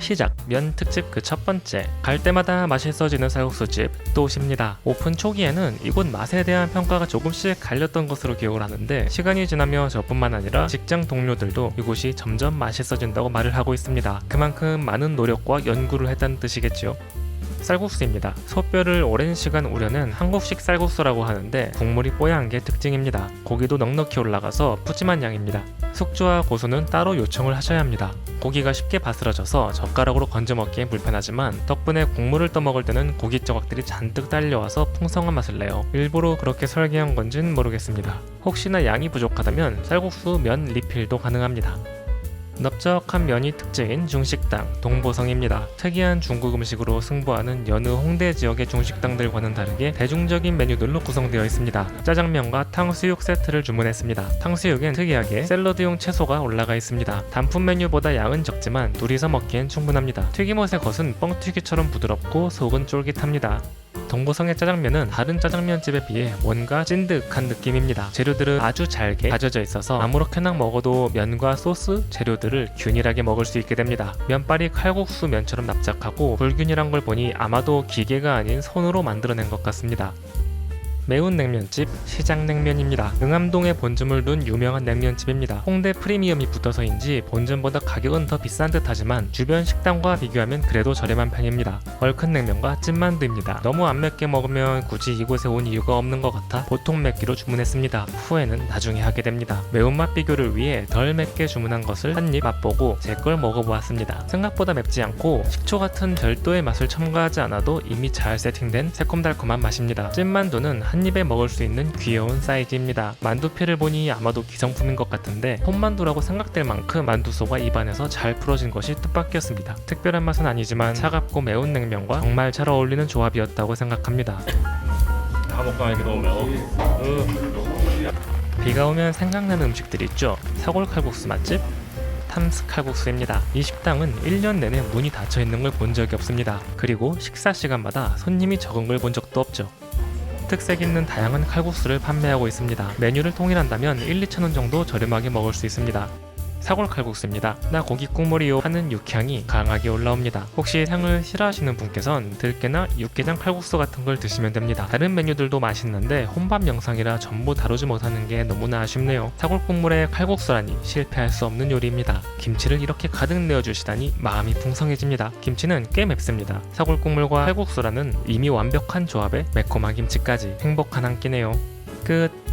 시작 면 특집 그 첫 번째 갈 때마다 맛있어지는 쌀국수집 또십니다 오픈 초기에는 이곳 맛에 대한 평가가 조금씩 갈렸던 것으로 기억을 하는데 시간이 지나며 저뿐만 아니라 직장 동료들도 이곳이 점점 맛있어진다고 말을 하고 있습니다 그만큼 많은 노력과 연구를 했다는 뜻이겠죠 쌀국수입니다. 소뼈를 오랜 시간 우려낸 한국식 쌀국수라고 하는데 국물이 뽀얀 게 특징입니다. 고기도 넉넉히 올라가서 푸짐한 양입니다. 숙주와 고수는 따로 요청을 하셔야 합니다. 고기가 쉽게 바스러져서 젓가락으로 건져 먹기에 불편하지만 덕분에 국물을 떠먹을 때는 고기 조각들이 잔뜩 딸려와서 풍성한 맛을 내요. 일부러 그렇게 설계한 건진 모르겠습니다. 혹시나 양이 부족하다면 쌀국수 면 리필도 가능합니다. 넓적한 면이 특징인 중식당 동보성입니다. 특이한 중국 음식으로 승부하는 여느 홍대 지역의 중식당들과는 다르게 대중적인 메뉴들로 구성되어 있습니다. 짜장면과 탕수육 세트를 주문했습니다. 탕수육엔 특이하게 샐러드용 채소가 올라가 있습니다. 단품 메뉴보다 양은 적지만 둘이서 먹기엔 충분합니다. 튀김옷의 겉은 뻥튀기처럼 부드럽고 속은 쫄깃합니다. 동보성의 짜장면은 다른 짜장면집에 비해 뭔가 찐득한 느낌입니다. 재료들은 아주 잘게 다져져 있어서 아무렇게나 먹어도 면과 소스, 재료들을 균일하게 먹을 수 있게 됩니다. 면발이 칼국수 면처럼 납작하고 불균일한 걸 보니 아마도 기계가 아닌 손으로 만들어낸 것 같습니다. 매운 냉면집 시장냉면입니다. 응암동에 본점을 둔 유명한 냉면집입니다. 홍대 프리미엄이 붙어서인지 본점보다 가격은 더 비싼 듯 하지만 주변 식당과 비교하면 그래도 저렴한 편입니다. 얼큰 냉면과 찐만두입니다. 너무 안 맵게 먹으면 굳이 이곳에 온 이유가 없는 것 같아 보통 맵기로 주문했습니다. 후회는 나중에 하게 됩니다. 매운맛 비교를 위해 덜 맵게 주문한 것을 한 입 맛보고 제 걸 먹어보았습니다. 생각보다 맵지 않고 식초 같은 별도의 맛을 첨가하지 않아도 이미 잘 세팅된 새콤달콤한 맛입니다. 찐만두는 한 입에 먹을 수 있는 귀여운 사이즈입니다. 만두피를 보니 아마도 기성품인 것 같은데 홈만두라고 생각될 만큼 만두소가 입안에서 잘 풀어진 것이 뜻밖이었습니다. 특별한 맛은 아니지만 차갑고 매운 냉면과 정말 잘 어울리는 조합이었다고 생각합니다. 다 먹고 나니까 너무 매워. 비가 오면 생각나는 음식들 있죠. 사골 칼국수 맛집 탐스 칼국수입니다. 이 식당은 1년 내내 문이 닫혀 있는 걸 본 적이 없습니다. 그리고 식사 시간마다 손님이 적은 걸 본 적도 없죠. 특색 있는 다양한 칼국수를 판매하고 있습니다. 메뉴를 통일한다면 1, 2천 원 정도 저렴하게 먹을 수 있습니다. 사골 칼국수입니다. 나 고기 국물이요 하는 육향이 강하게 올라옵니다. 혹시 향을 싫어하시는 분께선 들깨나 육개장 칼국수 같은 걸 드시면 됩니다. 다른 메뉴들도 맛있는데 혼밥 영상이라 전부 다루지 못하는 게 너무나 아쉽네요. 사골 국물에 칼국수라니 실패할 수 없는 요리입니다. 김치를 이렇게 가득 내어주시다니 마음이 풍성해집니다. 김치는 꽤 맵습니다. 사골 국물과 칼국수라는 이미 완벽한 조합에 매콤한 김치까지 행복한 한 끼네요. 끝.